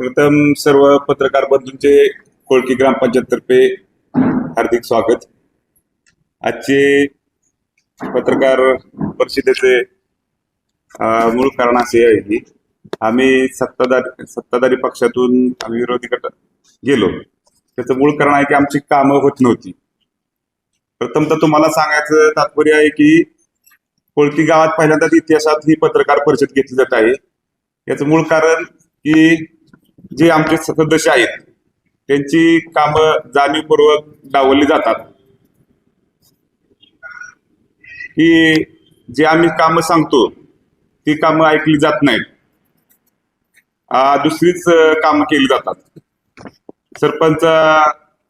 प्रथम सर्व पत्रकार बंधूंचे कोळकी ग्रामपंचायत तर्फे हार्दिक स्वागत. आजचे पत्रकार परिषदेचे मूळ कारण असे आहे की आम्ही सत्ताधारी सत्ताधारी पक्षातून आम्ही विरोधी गट गेलो. त्याचं मूळ कारण आहे की आमची कामं होत नव्हती. प्रथमतः तुम्हाला सांगायचं तात्पर्य आहे की कोळकी गावात पहिल्यांदाच इतिहासात ही पत्रकार परिषद घेतली जात आहे. याचं मूळ कारण की जे आमचे सदस्य आहेत त्यांची कामं जाणीवपूर्वक डावलली जातात. की जे आम्ही कामं सांगतो ती कामं ऐकली जात नाहीत. दुसरीच कामं केली जातात. सरपंच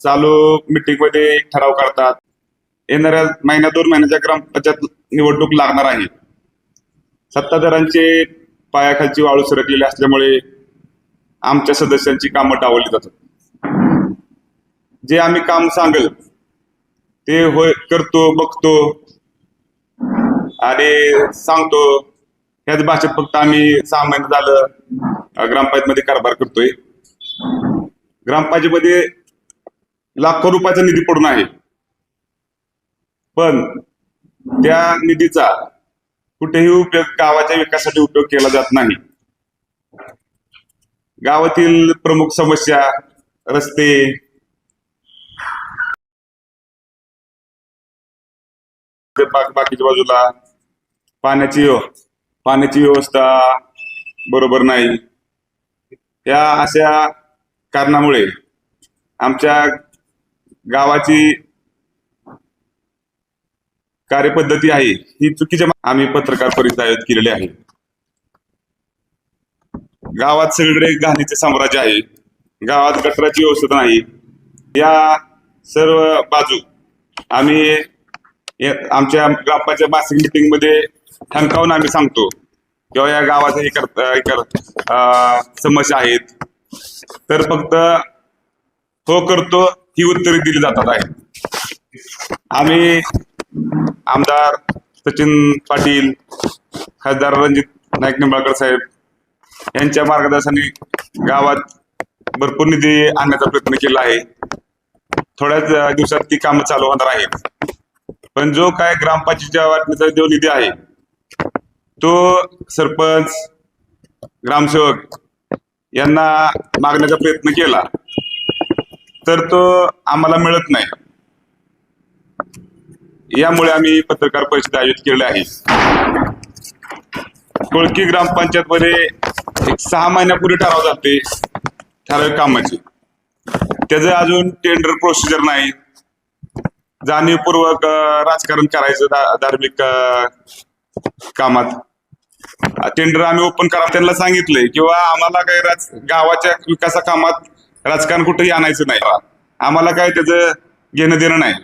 चालू मिटिंगमध्ये ठराव करतात येणाऱ्या महिन्या दोन महिन्याच्या ग्रामपंचायत निवडणूक लागणार आहे. सत्ताधारांचे पायाखालची वाळू सरकलेली असल्यामुळे आमच्या सदस्यांची कामं डावलली जातात. जे आम्ही काम सांगल ते होय करतो बघतो आणि सांगतो. ह्याच भाषेत फक्त आम्ही सहा महिने झालं ग्रामपंचायत ग्रामपंचायतमध्ये कारभार करतोय. ग्रामपंचायतीमध्ये लाखो रुपयाचा निधी पडून आहे. पण त्या निधीचा कुठेही उपयोग गावाच्या विकासासाठी उपयोग केला जात नाही. गावातील प्रमुख समस्या रस्ते बाकीच्या बाजूला पाण्याची पाण्याची व्यवस्था बरोबर नाही. या अशा कारणामुळे आमच्या गावाची कार्यपद्धती आहे ही चुकीच्या आम्ही पत्रकार परिषद आयोजित केलेली आहे. गावात सगळीकडे घाणीचे साम्राज्य आहे. गावात गटराची व्यवस्था नाही. या सर्व बाजू आम्ही आमच्या ग्रामपंचायत मासिक मिटिंगमध्ये ठणकावून आम्ही सांगतो किंवा या गावाच्या हे कर- समस्या आहेत. तर फक्त हो करतो ही उत्तरे दिली जातात आहे आम्ही आमदार सचिन पाटील खासदार रणजित नाईक निंबाळकर साहेब यांच्या मार्गदर्शनाने गावात भरपूर निधी आणण्याचा प्रयत्न केला आहे. थोड्याच दिवसात ती कामं चालू होणार आहेत. पण जो काय ग्रामपंचायतीच्या वाटणीचा जो निधी आहे तो सरपंच ग्रामसेवक यांना मागण्याचा प्रयत्न केला. तर तो आम्हाला मिळत नाही. यामुळे आम्ही पत्रकार परिषद आयोजित केलेली आहे. कोळकी ग्रामपंचायत मध्ये एक सहा महिन्यापूर्वी ठराव जाते ठराविक कामाची. त्याचं अजून टेंडर प्रोसिजर नाही. जाणीवपूर्वक राजकारण करायचं धार्मिक कामात. टेंडर आम्ही ओपन करा त्यांना सांगितलंय किंवा आम्हाला काही राज गावाच्या विकासा कामात राजकारण कुठेही आणायचं नाही. आम्हाला काय त्याचं घेणं देणं नाही.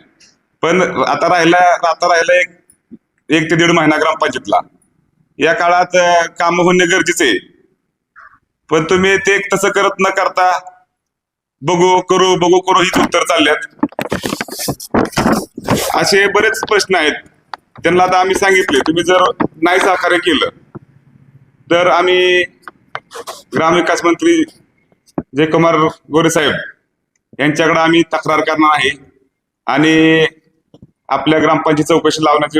पण आता राहिला आता राहिला एक एक ते दीड महिना ग्रामपंचायतला. या काळात काम होणे गरजेचे आहे. पण तुम्ही ते तसं करत न करता बघू करू बघू करू हीच उत्तर चालल्यात. असे बरेच प्रश्न आहेत. त्यांना आता आम्ही सांगितले तुम्ही जर नाही सहकार्य केलं तर आम्ही ग्रामविकास मंत्री जयकुमार गोरे साहेब यांच्याकडे आम्ही तक्रार करणार आहे. आणि आपल्या ग्रामपंचायत चौकशी लावण्याची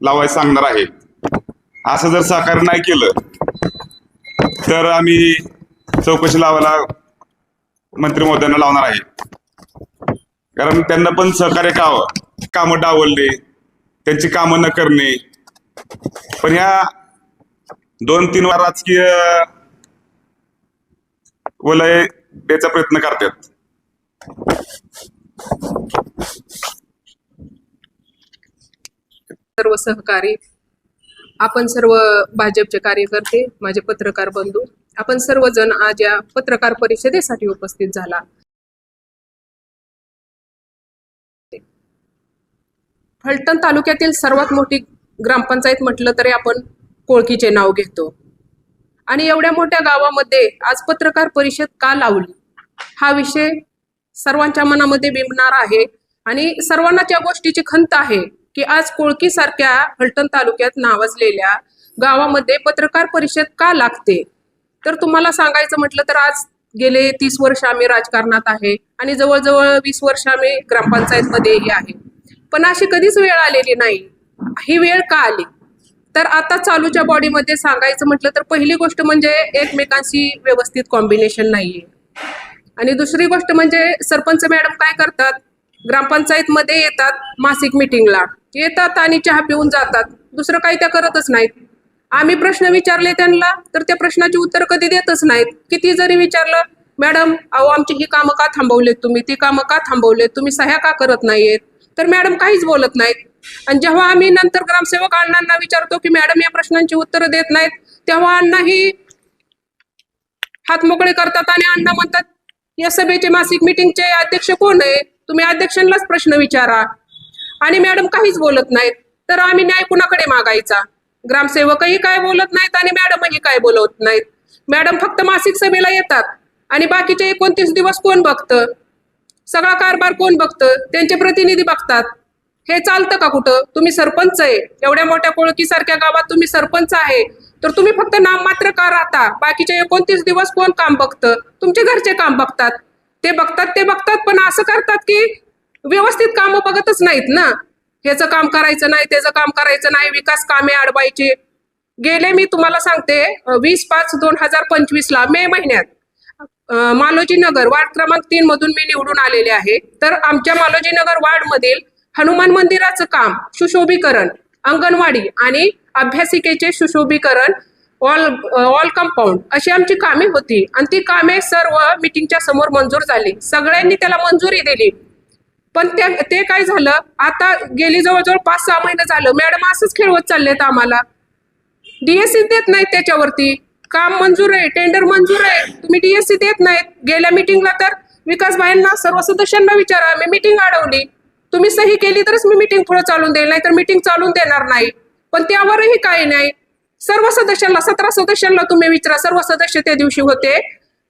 लावायला सांगणार आहे. असं जर सहकार्य नाही केलं तर आम्ही चौकशी लावायला मंत्री महोदयांना लावणार आहे. कारण त्यांना पण सहकार्य करावं हो-, कामं डावलणे त्यांची कामं न करणे. पण ह्या दोन तीन वार राजकीय वलय द्यायचा प्रयत्न करतात. सर्व सहकारी आपण सर्व भाजपचे कार्यकर्ते माझे पत्रकार बंधू आपण सर्वजण आज या पत्रकार परिषदेसाठी उपस्थित झाला. फलटण तालुक्यातील सर्वात मोठी ग्रामपंचायत म्हटलं तरी आपण कोळकीचे नाव घेतो. आणि एवढ्या मोठ्या गावामध्ये आज पत्रकार परिषद का लावली? हा विषय सर्वांच्या मनामध्ये बिंबणार आहे. आणि सर्वांना त्या गोष्टीची खंत आहे. की आज कोळकीसारख्या फलटण तालुक्यात नावाजलेल्या गावामध्ये पत्रकार परिषद का लागते? तर तुम्हाला सांगायचं म्हटलं तर आज गेले तीस वर्ष आम्ही राजकारणात आहे आणि जवळजवळ वीस वर्ष आम्ही ग्रामपंचायतमध्येही आहे. पण अशी कधीच वेळ आलेली नाही. ही वेळ का आली? तर आता चालूच्या बॉडीमध्ये सांगायचं म्हटलं तर पहिली गोष्ट म्हणजे एकमेकांशी व्यवस्थित कॉम्बिनेशन नाहीये. आणि दुसरी गोष्ट म्हणजे सरपंच मॅडम काय करतात? ग्रामपंचायतमध्ये येतात मासिक मिटिंगला येतात आणि चहा पिऊन जातात. दुसरं काही त्या करतच नाहीत. आम्ही प्रश्न विचारले त्यांना तर त्या प्रश्नाची उत्तर कधी देतच नाहीत. किती जरी विचारलं मॅडम अहो आमची ही कामं का थांबवलेत तुम्ही? ती कामं का थांबवलेत? तुम्ही सह्या का करत नाहीयेत? तर मॅडम काहीच बोलत नाहीत. आणि जेव्हा आम्ही नंतर ग्रामसेवक अण्णांना विचारतो की मॅडम या प्रश्नांची उत्तरं देत नाहीत तेव्हा अण्णाही हात मोकळे करतात आणि अण्णा म्हणतात या सभेचे मासिक मिटिंगचे अध्यक्ष कोण आहे? तुम्ही अध्यक्षांनाच प्रश्न विचारा. आणि मॅडम काहीच बोलत नाहीत. तर आम्ही न्याय कुणाकडे मागायचा? ग्रामसेवकही काय बोलत नाहीत आणि मॅडमही काय बोलत नाहीत. मॅडम फक्त मासिक सभेला येतात. आणि बाकीचे एकोणतीस दिवस कोण बघतं? सगळा कारभार कोण बघतं? त्यांचे प्रतिनिधी बघतात. हे चालतं का कुठं? तुम्ही सरपंच आहे. एवढ्या मोठ्या कोळकीसारख्या गावात तुम्ही सरपंच आहे. तर तुम्ही फक्त नाम मात्र का राहता? बाकीचे एकोणतीस दिवस कोण काम बघतं? तुमचे घरचे काम बघतात. ते बघतात ते बघतात पण असं करतात की व्यवस्थित कामं बघतच नाहीत ना. ह्याचं काम करायचं नाही त्याचं काम करायचं नाही विकास कामे अडवायची. गेले मी तुम्हाला सांगते वीस पाच दोन हजार पंचवीस ला मे महिन्यात मालोजीनगर मालोजी नगर वार्ड क्रमांक तीन मधून मी निवडून आलेले आहे. तर आमच्या मालोजी नगर वार्ड मधील हनुमान मंदिराचं काम सुशोभीकरण अंगणवाडी आणि अभ्यासिकेचे सुशोभीकरण ऑल ऑल कंपाऊंड अशी आमची कामे होती. आणि ती कामे सर्व मिटिंगच्या समोर मंजूर झाली. सगळ्यांनी त्याला मंजुरी दिली. पण त्या ते काय झालं? आता गेली जवळजवळ पाच सहा महिने झालं. मॅडम असंच खेळवत चाललेत आम्हाला. डीएससी देत नाहीत त्याच्यावरती. काम मंजूर आहे टेंडर मंजूर आहे. तुम्ही डीएससी देत नाहीत. गेल्या मिटिंगला तर विकास भाईंना सर्व सदस्यांना विचारा मी मिटिंग अडवली. तुम्ही सही केली तरच मी मिटिंग पुढे चालून देईल नाही तर मिटिंग चालून देणार नाही. पण त्यावरही काही नाही. सर्व सदस्यांना सतरा सदस्यांना तुम्ही विचारा. सर्व सदस्य त्या दिवशी होते.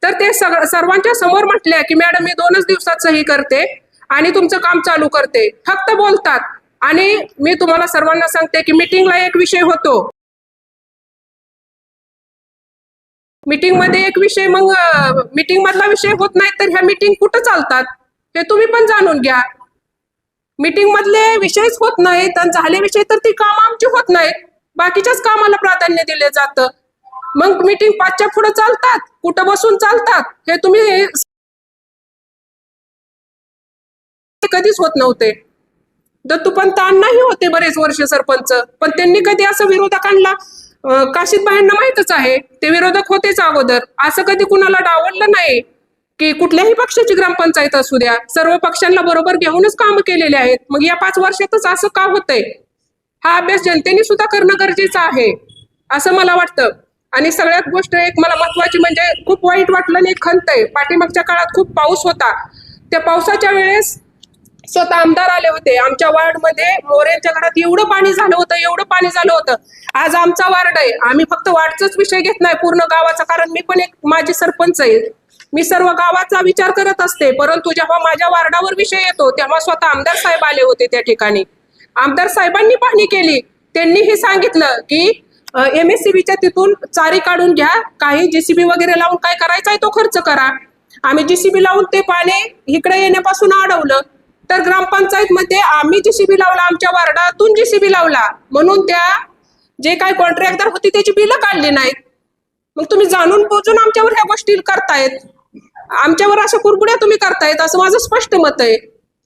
तर ते सर्वांच्या समोर म्हटले की मॅडम मी दोनच दिवसात सही करते. आणि तुमचं काम चालू करते. फक्त बोलतात. आणि मी तुम्हाला सर्वांना सांगते की मिटिंगला एक विषय होतो. मिटिंगमध्ये एक विषय मग मीटिंग मधला विषय होत नाही तर ह्या मीटिंग कुठं चालतात? हे तुम्ही पण जाणून घ्या. मीटिंग मधले विषयच होत नाहीत आणि झाले विषय तर ती काम आमची होत नाहीत. बाकीच्याच कामाला प्राधान्य दिले जातं. मग मीटिंग पाचच्या पुढे चालतात? कुठं बसून चालतात? हे तुम्ही कधीच होत नव्हते. दत्तूपंत होते बरेच वर्ष सरपंच. पण त्यांनी कधी असं विरोधकांना आणला? काशीद माहितच आहे. ते विरोधक होतेच अगोदर. असं कधी कुणाला डावललं नाही की कुठल्याही पक्षाची ग्रामपंचायत असू द्या. सर्व पक्षांना बरोबर घेऊनच काम केलेले आहेत. मग या पाच वर्षातच असं का होतंय? हा अभ्यास जनतेने सुद्धा करणं गरजेचं आहे असं मला वाटतं. आणि सगळ्यात गोष्ट एक मला महत्वाची म्हणजे खूप वाईट वाटलं आणि एक खंत आहे. पाठीमागच्या काळात खूप पाऊस होता. त्या पावसाच्या वेळेस स्वतः आमदार आले होते. आमच्या वार्डमध्ये मोऱ्यांच्या घरात एवढं पाणी झालं होतं एवढं पाणी झालं होतं. आज आमचा वार्ड आहे. आम्ही फक्त वार्डचाच विषय घेत नाही पूर्ण गावाचा कारण मी पण एक माझी सरपंच आहे. मी सर्व गावाचा विचार करत असते. परंतु जेव्हा माझ्या वार्डावर विषय येतो तेव्हा स्वतः आमदार साहेब आले होते त्या ठिकाणी. आमदार साहेबांनी पाहणी केली. त्यांनीही सांगितलं की एम एस सीबीच्या तिथून चारी काढून घ्या. काही जेसीबी वगैरे लावून काय करायचा आहे तो खर्च करा. आम्ही जेसीबी लावून ते पाणी इकडे येण्यापासून अडवलं. तर ग्रामपंचायत मध्ये आम्ही जेसीबी लावला आमच्या वार्डातून जेसीबी लावला म्हणून त्या जे काही कॉन्ट्रॅक्टर होती त्याची बिलं काढली नाहीत. मग तुम्ही जाणून पोचून आमच्यावर ह्या गोष्टी करतायत. आमच्यावर अशा कुरबुड्या तुम्ही करतायत असं माझं स्पष्ट मत आहे.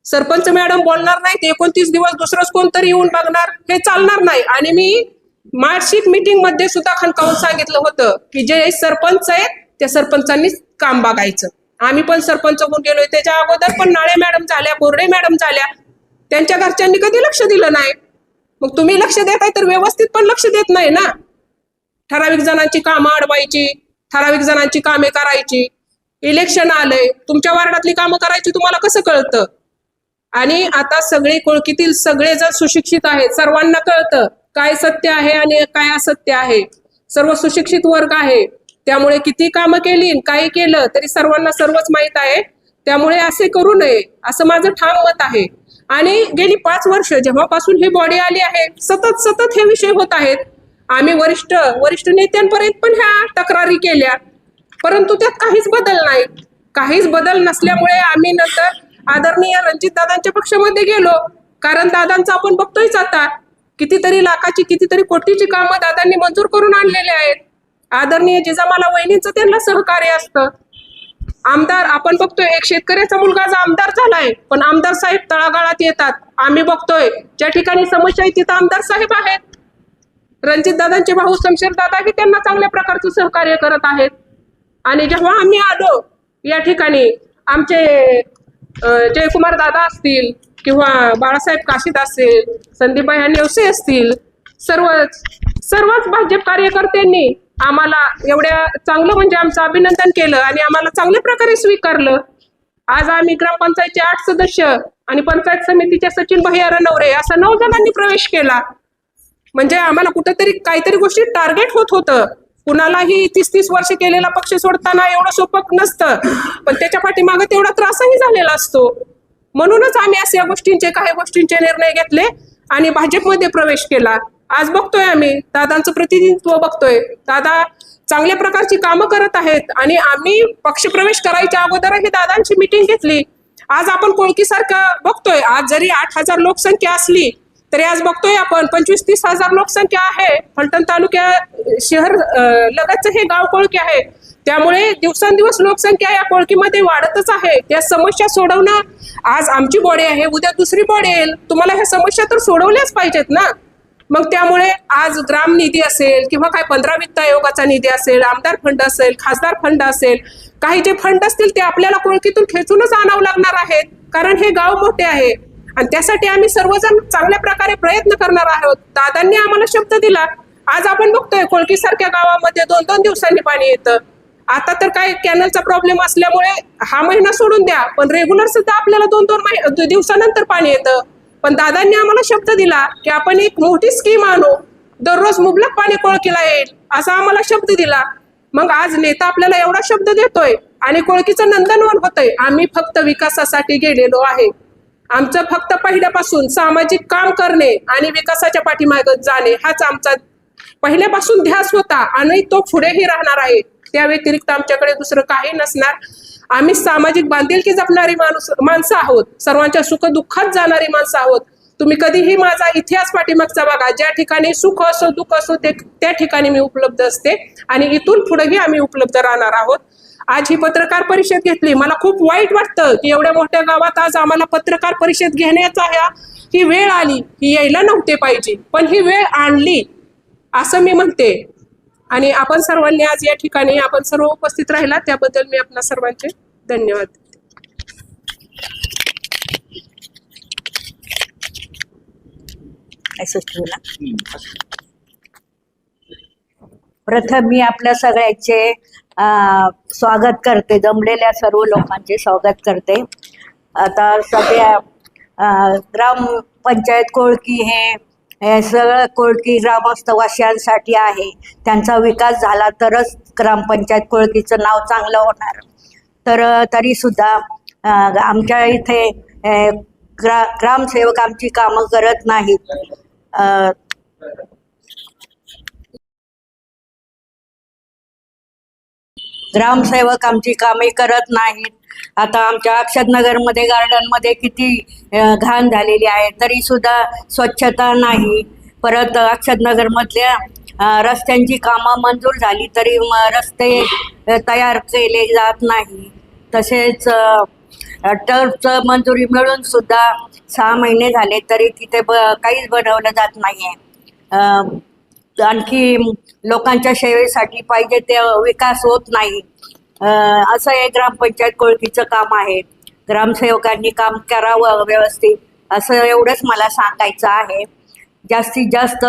सरपंच मॅडम बोलणार नाहीत एकोणतीस दिवस दुसरंच कोणतरी येऊन बघणार हे चालणार नाही. आणि मी मार्कशीट मीटिंगमध्ये सुद्धा खणकावून सांगितलं होतं की जे सरपंच आहेत त्या सरपंचांनीच काम बघायचं. आम्ही पण सरपंच होऊन गेलोय. त्याच्या अगोदर पण नाळे मॅडम झाल्या बोर्डे मॅडम झाल्या. त्यांच्या घरच्यांनी कधी लक्ष दिलं नाही. मग तुम्ही लक्ष देताय तर व्यवस्थित पण लक्ष देत नाही ना. ठराविक जणांची कामं अडवायची ठराविक जणांची कामे करायची. इलेक्शन आलंय. तुमच्या वार्डातली कामं करायची तुम्हाला कसं कळतं? आणि आता सगळे कोळकीतील सगळे जर सुशिक्षित आहेत सर्वांना कळतं काय सत्य आहे आणि काय असत्य आहे. सर्व सुशिक्षित वर्ग आहे. त्यामुळे किती कामं केली काही केलं तरी सर्वांना सर्वच माहीत आहे. त्यामुळे असे करू नये असं माझं ठाम मत आहे. आणि गेली पाच वर्ष जेव्हापासून ही बॉडी आली आहे सतत सतत हे विषय होत आहेत. आम्ही वरिष्ठ वरिष्ठ नेत्यांपर्यंत पण ह्या तक्रारी केल्या. परंतु त्यात काहीच बदल नाही. काहीच बदल नसल्यामुळे आम्ही नंतर आदरणीय रणजित दादांच्या पक्षामध्ये गेलो. कारण दादांचा आपण बघतोयच आता. कितीतरी लाखाची कितीतरी कोटीची कामं दादांनी मंजूर करून आणलेले आहेत. आदरणीय जिजामाला वहिनींचं त्यांना सहकार्य असतं. आमदार आपण बघतोय एक शेतकऱ्याचा मुलगा जो आमदार झालाय पण आमदार साहेब तळागाळात येतात. आम्ही बघतोय ज्या ठिकाणी समस्या आहे तिथं आमदार साहेब आहेत. रणजित दादांचे भाऊ शमशेर दादाही त्यांना चांगल्या प्रकारचं सहकार्य करत आहेत. आणि जेव्हा आम्ही आलो या ठिकाणी आमचे जयकुमार दादा असतील किंवा बाळासाहेब काशीद असेल संदीपबाई नेवसे असतील सर्वच सर्वच भाजप कार्यकर्त्यांनी आम्हाला एवढ्या चांगलं म्हणजे आमचं अभिनंदन केलं आणि आम्हाला चांगल्या प्रकारे स्वीकारलं. आज आम्ही ग्रामपंचायतचे आठ सदस्य आणि पंचायत समितीच्या सचिन भैयारा नवरे असा नऊ जणांनी प्रवेश केला. म्हणजे आम्हाला कुठेतरी काहीतरी गोष्टी टार्गेट होत होतं. कुणालाही तीस तीस वर्ष केलेला पक्ष सोडताना एवढं सोपं नसतं. पण त्याच्या पाठीमागे तेवढा त्रासही झालेला असतो. म्हणूनच आम्ही अशा गोष्टींचे काही गोष्टींचे निर्णय घेतले आणि भाजपमध्ये प्रवेश केला. आज बघतोय आम्ही. दादांचं प्रतिनिधित्व बघतोय. दादा चांगल्या प्रकारची कामं करत आहेत आणि आम्ही पक्षप्रवेश करायच्या अगोदरही दादांची मिटिंग घेतली. आज आपण कोळकी सारखं बघतोय. आज जरी आठ हजार लोकसंख्या असली तरी आज बघतोय आपण पंचवीस तीस हजार लोकसंख्या आहे. फलटण तालुक्या शहर लगतच लगतचं हे गाव कोळकी आहे. त्यामुळे दिवसेंदिवस लोकसंख्या या कोळकीमध्ये वाढतच आहे. त्या समस्या सोडवणं आज आमची बॉडी आहे. उद्या दुसरी बॉडी येईल. तुम्हाला ह्या समस्या तर सोडवल्याच पाहिजेत ना? मग त्यामुळे आज ग्राम निधी असेल किंवा काय पंधरा वित्त आयोगाचा निधी असेल आमदार फंड असेल खासदार फंड असेल काही जे फंड असतील ते आपल्याला कोळकीतून खेचूनच आणावं लागणार आहेत. कारण हे गाव मोठे आहे. आणि त्यासाठी आम्ही सर्वजण चांगल्या प्रकारे प्रयत्न करणार आहोत. दादांनी आम्हाला शब्द दिला. आज आपण बघतोय कोळकी सारख्या गावामध्ये दोन दोन दिवसांनी पाणी येतं. आता तर काय कॅनलचा प्रॉब्लेम असल्यामुळे हा महिना सोडून द्या. पण रेग्युलर सुद्धा आपल्याला दोन दोन दिवसानंतर पाणी येतं. पण दादांनी आम्हाला शब्द दिला की आपण एक मोठी स्कीम आणू. दररोज मुबलक पाणी कोळकीला येईल असा आम्हाला शब्द दिला. मग आज नेता आपल्याला एवढा शब्द देतोय आणि कोळकीचं नंदनवन होतंय. आम्ही फक्त विकासासाठी गेलेलो आहे. आमचं फक्त पहिल्यापासून सामाजिक काम करणे आणि विकासाच्या पाठीमागे जाणे हाच आमचा पहिल्यापासून ध्यास होता आणि तो पुढेही राहणार आहे. त्या व्यतिरिक्त आमच्याकडे दुसरं काही नसणार. आम्ही सामाजिक बांधिलकी जपणारी माणूस माणसं आहोत. सर्वांच्या सुख दुःखात जाणारी माणसं आहोत. तुम्ही कधीही माझा इतिहास पाठीमागचा बघा. ज्या ठिकाणी सुख असो दुःख असो ते त्या ठिकाणी मी उपलब्ध असते. आणि इथून पुढेही आम्ही उपलब्ध राहणार आहोत. आज ही पत्रकार परिषद घेतली. मला खूप वाईट वाटतं की एवढ्या मोठ्या गावात आज आम्हाला पत्रकार परिषद घेण्याचा ह्या ही वेळ आली. ही यायला नव्हते पाहिजे. पण ही वेळ आणली. असं मी म्हणते. आणि आपण सर्वांनी आज या ठिकाणी आपण सर्व उपस्थित राहिला त्याबद्दल मी आपल्या सर्वांचे धन्यवाद प्रथम मी आपल्या सगळ्यांचे स्वागत करते जमलेल्या सर्व लोकांचे स्वागत करते. आता सगळ्या ग्रामपंचायत कोळकी हे हे सगळं कोळकी ग्रामस्थवासियांसाठी आहे. त्यांचा विकास झाला तरच ग्रामपंचायत कोळकीचं नाव चांगलं होणार. तर तरीसुद्धा तरी सुद्धा आमच्या इथे ग्रा ग्रामसेवक आमची कामं करत नाहीत. ग्रामसेवक आमची कामे करत नाहीत. आता आमच्या अक्षतनगरमध्ये गार्डनमध्ये किती घाण झालेली आहे तरी सुद्धा स्वच्छता नाही. परत अक्षतनगरमधल्या रस्त्यांची कामं मंजूर झाली तरी रस्ते तयार केले जात नाही. तसेच टर्फचं मंजुरी मिळून सुद्धा सहा महिने झाले तरी तिथे ब काहीच बनवलं जात नाही आहे आणखी लोकांच्या सेवेसाठी पाहिजे ते विकास होत नाही. असं हे ग्रामपंचायत कोळकीचं काम आहे. ग्रामसेवकांनी काम करावं व्यवस्थित. असं एवढंच मला सांगायचं आहे. जास्तीत जास्त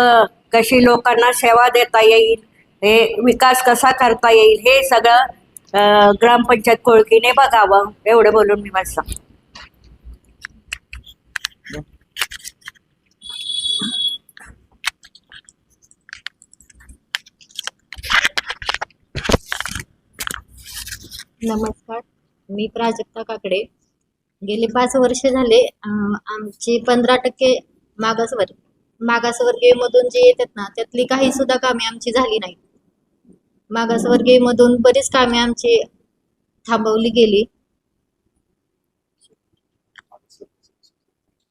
कशी लोकांना सेवा देता येईल हे विकास कसा करता येईल हे सगळं ग्रामपंचायत कोळकीने बघावं. एवढं बोलून मी बस नमस्कार. मी प्राजक्ता काकडे. गेले पाच वर्ष झाले आमची पंधरा टक्के मागासवर्ग मागासवर्गीयमधून जे येतात ना त्यातली काही सुद्धा कामे आमची झाली नाहीत. मागासवर्गीयमधून बरीच कामे आमची थांबवली गेली.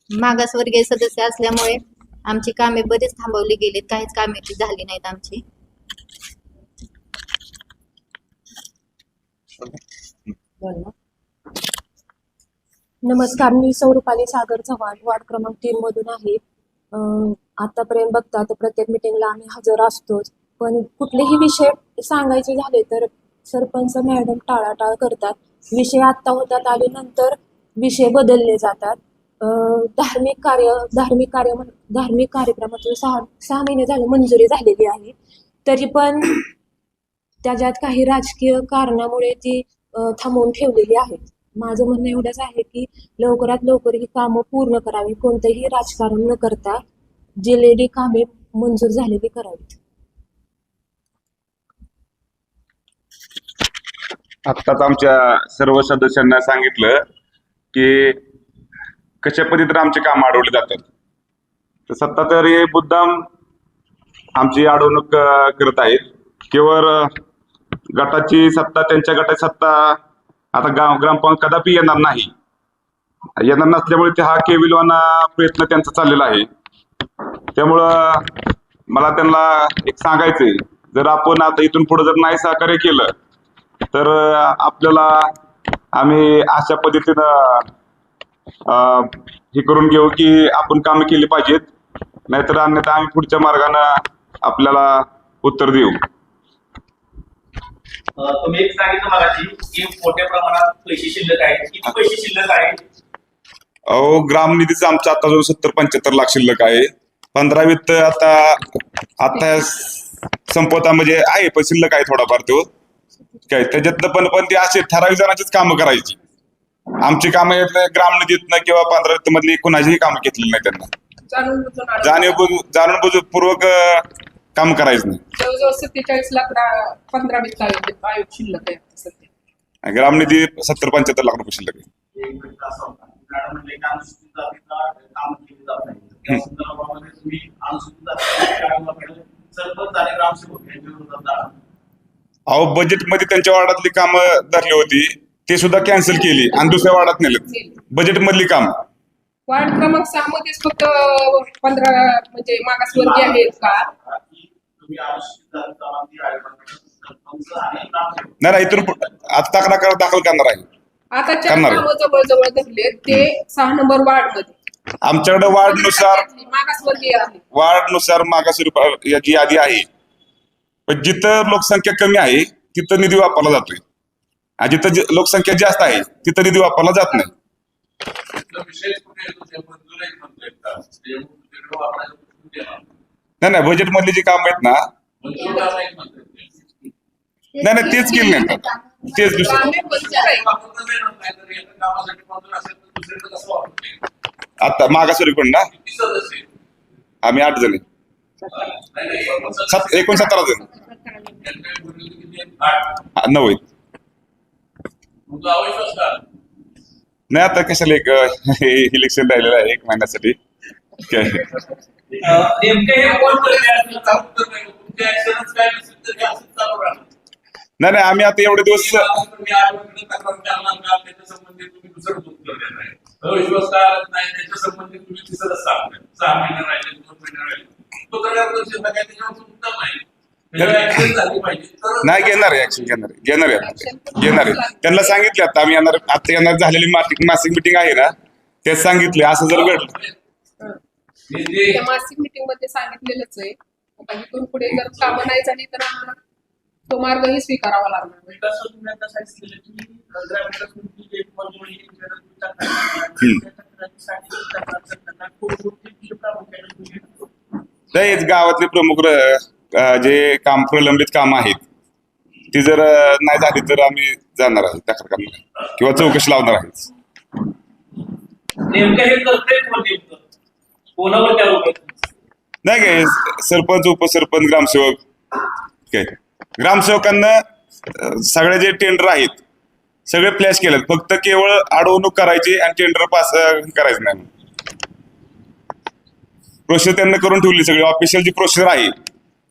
मागासवर्गीय सदस्य असल्यामुळे आमची कामे बरीच थांबवली गेलीत. काहीच कामे ती झाली नाहीत आमची. नमस्कार मी स्वरूपाली सागर चव्हाण वार्ड क्रमांक तीन मधून आहे. आतापर्यंत बघता तर प्रत्येक मिटिंगला आम्ही हजर असतोच. पण कुठलेही विषय सांगायचे झाले तर सरपंच मॅडम टाळाटाळ करतात. विषय आत्ता होतात आणि नंतर विषय बदलले जातात. धार्मिक कार्य धार्मिक कार्य धार्मिक कार्यक्रमातून सहा सहा महिने झाले मंजुरी झालेली आहे. तरी पण त्याच्यात काही राजकीय कारणामुळे ती थांबवून ठेवलेली आहेत माझं म्हणणं एवढंच आहे की लवकरात लवकर ही कामं पूर्ण करावी कोणतंही राजकारण न करता जिलेली कामे मंजूर झालेली करावीत. आत्ताच आमच्या सर्व सदस्यांना सांगितलं की कशा पद्धतीने आमचे काम अडवले जातात. तर सत्ताधारी मुद्दाम आमची अडवणूक करत आहेत. केवळ गटाची सत्ता त्यांच्या गटाची सत्ता आता गाव ग्रामपंचायत कदापि येणार नाही. येणार नसल्यामुळे ते हा केविलवाना प्रयत्न त्यांचा चाललेला आहे. त्यामुळं मला त्यांना एक सांगायचंय जर आपण आता इथून पुढे जर नाही सहकार्य केलं तर आपल्याला आम्ही अशा पद्धतीनं हे करून घेऊ की आपण कामं केली पाहिजेत. नाहीतर अन्यथा आम्ही पुढच्या मार्गानं आपल्याला उत्तर देऊ. तुम्ही एक सांगितलं मगाशी की मोठ्या प्रमाणात पैसे शिल्लक आहेत. किती पैसे शिल्लक आहेत? अहो ग्राम निधीचं आमचं आता जो सत्तर पंच्याहत्तर लाख शिल्लक आहे. पंधरा वित्त आता आता संपवता म्हणजे आहे पण शिल्लक आहे थोडाफार तो. काय त्याच्यातनं पण पण ते असे ठराविक जणांचीच कामं करायची. आमची कामं ग्राम निधीतनं किंवा पंधरा वित्त मधली कोणाचीही कामं घेतलेली नाही त्यांना. जाणून बुजून अडवलं. जाणीव जाणून बुजून पूर्वक काम करायचं नाही. जवळजवळ सत्तेचाळीस लाख रा- पंधरा आयोग शिल्लक आहे आता सध्या. ग्राम निधी सत्तर पंच्याहत्तर लाख रुपये शिल्लक आहे. नाही सरपंच. अहो बजेटमध्ये त्यांच्या वार्डातली कामं धरली होती. ते सुद्धा कॅन्सल केली आणि दुसऱ्या वार्डात नेलेत. बजेट मधली काम. वार्ड क्रमांक सहा मध्येच फक्त पंधरा म्हणजे मागासवर्गीय आहेत का? नाही नाही, इथून आता तक्रार दाखल करणार आहे. आता चार करणार आहे. जवळ धरले ते सहा नंबर वार्डमध्ये आमच्याकडे वार्डनुसार मागासवर्गीय आहे. वार्डनुसार मागास याची यादी आहे. पण जिथं लोकसंख्या कमी आहे तिथं निधी वापरला जातोय. आणि जिथं जी- लोकसंख्या जास्त आहे तिथं निधी वापरला जात नाही. कुठे येतो ते मंजूर ते वापरायचं नाही नाही बजेट मधली जी काम आहेत ना नाही नाही तेच केले नाही. आता. तेच दुसरे. आता मागासवर्गीय कोण ना? आम्ही आठ जण. आहे. सात एकूण सतरा जण. हा, नऊ आहेत नाही आता कशाला एक इलेक्शन राहिलेलं आहे एक महिन्यासाठी. नाही. आम्ही आता एवढे दिवस नाही? घेणार ऍक्शन घेणार घेणार आहे. घेणार आहे. त्यांना सांगितले आता आम्ही येणार आता येणार झालेली मासिक मासिक मिटिंग आहे ना ते सांगितले. असं जर घडलं जे त्या मासिक मिटिंगमध्ये सांगितलेलंच आहे. आता इथून पुढे जर कामं नाही झाली तर आम्हाला तो मार्गही स्वीकारावा लागणार. विकास तुम्ही आता सांगितलेलं की ग्रामीण विकास एक मंजुरी केंद्र तुम्ही टाकणार. त्या तक्रारीसाठी तक्रार करताना कोणकोणती प्रामुख्याने तुम्ही नाही गावातले प्रमुख र- जे काम प्रलंबित काम आहेत ती जर नाही झाली तर आम्ही जाणार आहे तक्रार करणार आहे किंवा चौकशी लावणार आहे नेमकं हे करतंय कोण नेमकं? कोणावर त्या रोग नाही काय सरपंच उपसरपंच ग्रामसेवक. काय ग्रामसेवकांना अं, सगळे जे टेंडर आहेत सगळे फ्लॅश केलेत. फक्त केवळ अडवणूक करायची आणि टेंडर पास करायचं नाही. प्रोसेस त्यांना करून ठेवली सगळी. ऑफिशियल जी प्रोसेस आहे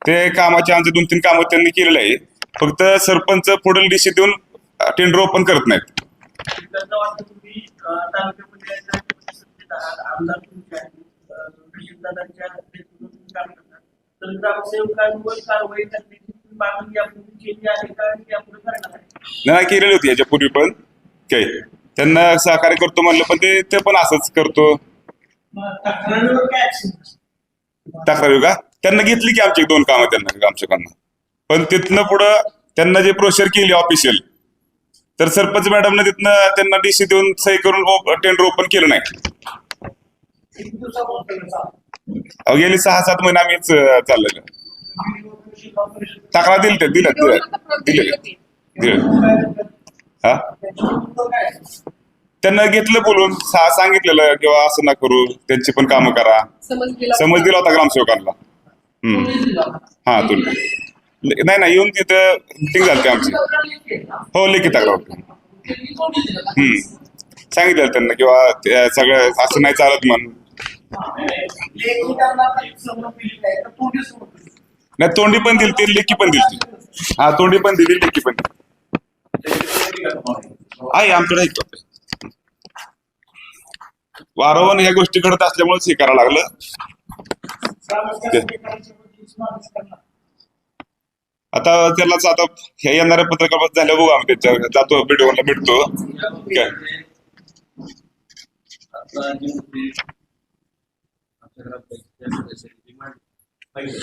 ते कामाचे आमचे दोन तीन कामं त्यांनी केलेले आहे. फक्त सरपंच पुढील डिशी देऊन टेंडर ओपन करत नाहीत. त्यांना वाटतं तुम्ही अं, तालुक्यामध्ये राज्यामध्ये सत्तेत आहात, आमदार तुमचे आहेत, अं, तहसीलदारांच्या नेतृत्वात तुम्ही काम करतात. तर ग्रामसेवकांवर कारवाई करण्याची तुम्ही मागणी यापूर्वी केली आहे का? आणि यापुढे करणार आहे? नाही केलेली होती याच्यापूर्वी पण. काय? त्यांना सहकार्य करतो म्हणलं पण ते ते पण असंच करतो. मग तक्रारीवर काय ऍक्शन तक्रार का? त्यांना घेतली की आमची दोन कामं त्यांना ग्रामसेवकांना. पण तिथनं पुढं त्यांना जे प्रोसिजर केली ऑफिशियल तर सरपंच मॅडमने तिथनं त्यांना डीसी देऊन सही करून टेंडर ओपन केलं नाही? अहो, गेली सहा सात महिने आम्हीच चाललेलं. तक्रार दिली ते दिल्या दिल्या दिल्या हा? त्यांना घेतलं बोलून सा- सांगितलेलं किंवा असं ना करू त्यांची पण कामं करा. समज दिला दिला होता ग्रामसेवकांना. हम्म. हा तुम्ही. नाही नाही येऊन तिथं मिटिंग झाली आमची. हो लेखी तक्रार होती. हम्म. सांगितलं त्यांना किंवा ते सगळं असं नाही चालत म्हण नाही तोंडी पण दिली लेखी पण दिली. हा तोंडी पण दिली लेखी पण आहे आमच्याकडे वारंवार ह्या गोष्टी घडत असल्यामुळेच हे करावं लागलं. आता त्यालाच आता हे येणाऱ्या पत्रकार झाल्या बघू आम्ही. त्याच्या जातो व्हिडिओला भेटतो. काय? डिमांड पाहिजे.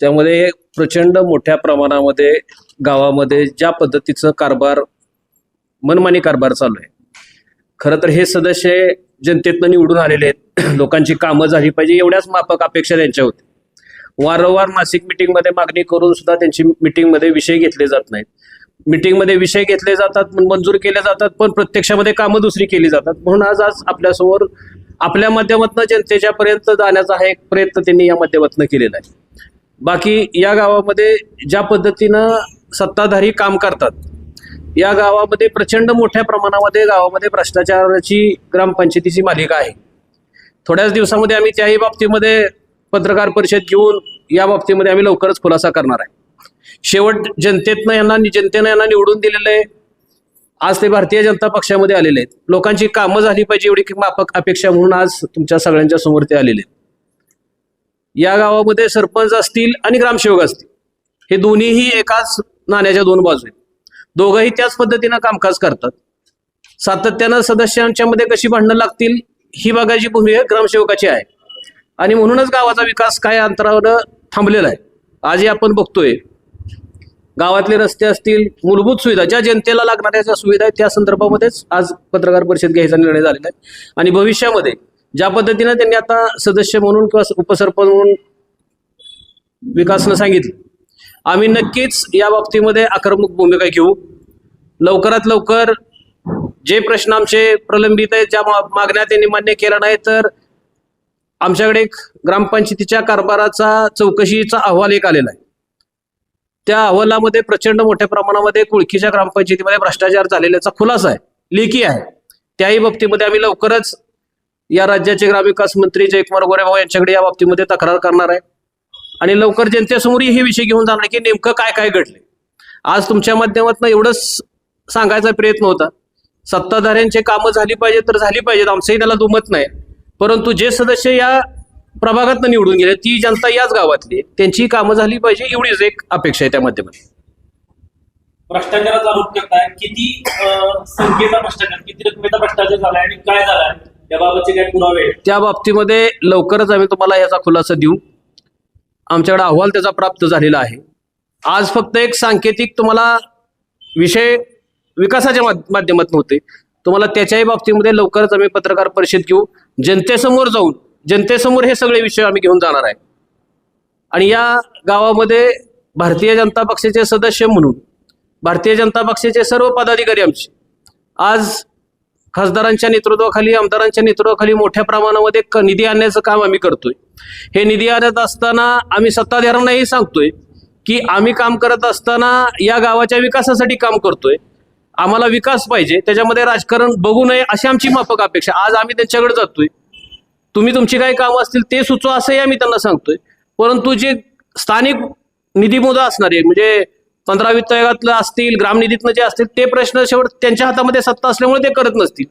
त्यामध्ये प्रचंड मोठ्या प्रमाणामध्ये गावामध्ये ज्या पद्धतीचं कारभार मनमानी कारभार चालू आहे. खरं तर हे सदस्य जनतेतनं निवडून आलेले आहेत. लोकांची कामं झाली पाहिजे एवढ्याच माफक अपेक्षा त्यांच्या होत्या. वारंवार मासिक मिटिंगमध्ये मागणी करून सुद्धा त्यांची मिटिंगमध्ये विषय घेतले जात नाहीत. मिटिंगमध्ये विषय घेतले जातात मंजूर केले जातात पण प्रत्यक्षामध्ये कामं दुसरी केली जातात. म्हणून आज आज आपल्यासमोर आपल्या माध्यमातून जनतेच्या पर्यंत जाण्याचा हा एक प्रयत्न त्यांनी या माध्यमातून केलेला आहे. बाकी या गावामध्ये ज्या पद्धतीनं सत्ताधारी काम करतात या गावामध्ये प्रचंड मोठ्या प्रमाणामध्ये गावामध्ये भ्रष्टाचाराची ग्रामपंचायतीची मालिका आहे. थोड्याच दिवसामध्ये आम्ही त्याही बाबतीमध्ये पत्रकार परिषद घेऊन या बाबतीमध्ये आम्ही लवकरच खुलासा करणार आहे. शेवट जनतेतनं यांना जनतेनं यांना निवडून दिलेलं आहे. आज ते भारतीय जनता पक्षामध्ये आलेले आहेत. लोकांची कामं झाली पाहिजे एवढी माफक अपेक्षा म्हणून आज तुमच्या सगळ्यांच्या समोर ते आलेले आहेत. या गावामध्ये सरपंच असतील आणि ग्रामसेवक असतील. हे दोन्हीही एकाच नाण्याच्या दोन बाजू आहेत. दोघंही त्याच पद्धतीनं कामकाज करतात. सातत्यानं सदस्यांच्या मध्ये कशी भांडणं लागतील ही बघायची भूमिका ग्रामसेवकाची आहे. आणि म्हणूनच गावाचा विकास काय अंतरावर थांबलेला आहे. आजही आपण बघतोय. गावातले रस्ते असतील मूलभूत सुविधा ज्या जनतेला लागणाऱ्या ज्या सुविधा आहेत त्या संदर्भामध्येच आज पत्रकार परिषद घ्यायचा निर्णय झालेला आहे. आणि भविष्यामध्ये ज्या पद्धतीनं त्यांनी आता सदस्य म्हणून किंवा उपसरपंच म्हणून विकासनं सांगितलं आम्ही नक्कीच या बाबतीमध्ये आक्रमक भूमिका घेऊ. लवकरात लवकर जे प्रश्न आमचे प्रलंबित आहेत ज्या मा- मागण्या त्यांनी मान्य केल्या नाही तर आमच्याकडे एक ग्रामपंचायतीच्या कारभाराचा चौकशीचा अहवाल एक आलेला आहे. त्या अहवालामध्ये प्रचंड मोठ्या प्रमाणामध्ये कुळखीच्या ग्रामपंचायतीमध्ये भ्रष्टाचार झालेल्याचा खुलासा आहे लेखी आहे. त्याही बाबतीमध्ये आम्ही लवकरच या राज्याचे ग्रामविकास मंत्री जयकुमार गोरेभाऊ यांच्याकडे या बाबतीमध्ये तक्रार करणार आहे. आणि लवकर जनतेसमोरही हे विषय घेऊन जाणार की नेमकं काय काय घडले आज तुमच्या माध्यमातून एवढंच सांगायचा प्रयत्न होता. सत्ताधाऱ्यांचे कामं झाली पाहिजे तर झाली पाहिजेत. आमचंही त्याला दुमत नाही. परंतु जे सदस्य या प्रभागातनं निवडून गेले ती जनता याच गावातली आहे. त्यांची कामं झाली पाहिजे एवढीच एक अपेक्षा आहे त्या माध्यमातून. भ्रष्टाचाराचा आरोप करताय. किती अं, संख्येचा भ्रष्टाचार किती रकमेचा भ्रष्टाचार झालाय आणि काय झालाय? याबाबतचे काय पुरावे आहेत? त्या बाबतीमध्ये लवकरच आम्ही तुम्हाला याचा खुलासा देऊ. आमच्याकडे अहवाल त्याचा प्राप्त झालेला आहे. आज फक्त एक सांकेतिक तुम्हाला विषय विकासाच्या माध- माध्यमातून होते. तुम्हाला त्याच्याही बाबतीमध्ये लवकरच आम्ही पत्रकार परिषद घेऊ. जनतेसमोर जाऊन जनतेसमोर हे सगळे विषय आम्ही घेऊन जाणार आहे. आणि या गावामध्ये भारतीय जनता पक्षाचे सदस्य म्हणून भारतीय जनता पक्षाचे सर्व पदाधिकारी आमचे. आज खासदारांच्या नेतृत्वाखाली आमदारांच्या नेतृत्वाखाली मोठ्या प्रमाणामध्ये क- निधी आणण्याचं काम आम्ही करतोय. हे निधी आणत असताना आम्ही सत्ताधाऱ्यांनाही सांगतोय की आम्ही काम करत असताना या गावाच्या विकासासाठी काम करतोय. आम्हाला विकास पाहिजे त्याच्यामध्ये राजकारण बघू नये अशी आमची माफक अपेक्षा. आज आम्ही त्यांच्याकडे जातोय. तुम्ही तुमची काही कामं असतील ते सुचवा असंही आम्ही त्यांना सांगतोय. परंतु जे स्थानिक निधी निधीमुदा असणारे म्हणजे पंधरा वित्त आयोगातलं असतील ग्रामनिधीतनं जे असतील ते प्रश्न शेवट त्यांच्या हातामध्ये सत्ता असल्यामुळे ते करत नसतील.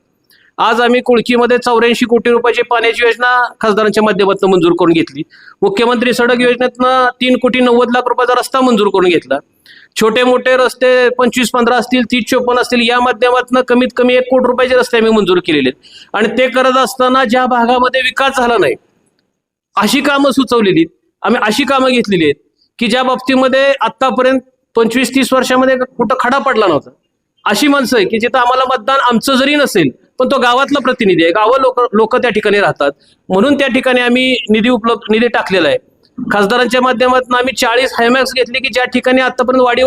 आज आम्ही कुळकीमध्ये चौऱ्याऐंशी कोटी रुपयाची पाण्याची योजना खासदारांच्या माध्यमातून मंजूर करून घेतली. मुख्यमंत्री सडक योजनेतनं तीन कोटी नव्वद लाख रुपयाचा रस्ता मंजूर करून घेतला. छोटे मोठे रस्ते पंचवीस पंधरा असतील तीस चोपन्न असतील या माध्यमातून कमीत कमी एक कोटी रुपयाचे रस्ते आम्ही मंजूर केलेले आहेत. आणि ते करत असताना ज्या भागामध्ये विकास झाला नाही अशी कामं सुचवलेली आम्ही अशी कामं घेतलेली आहेत की ज्या बाबतीमध्ये आतापर्यंत पंचवीस तीस वर्षामध्ये कुठं खडा पडला नव्हता. अशी माणसं आहे की जिथं आम्हाला मतदान आमचं जरी नसेल पण तो गावातला प्रतिनिधी आहे. गावं लोक लोक त्या ठिकाणी राहतात. म्हणून त्या ठिकाणी आम्ही निधी उपलब्ध निधी टाकलेला आहे. खासदारांच्या माध्यमातून आम्ही चाळीस हायमॅक्स घेतले की ज्या ठिकाणी आतापर्यंत वाडी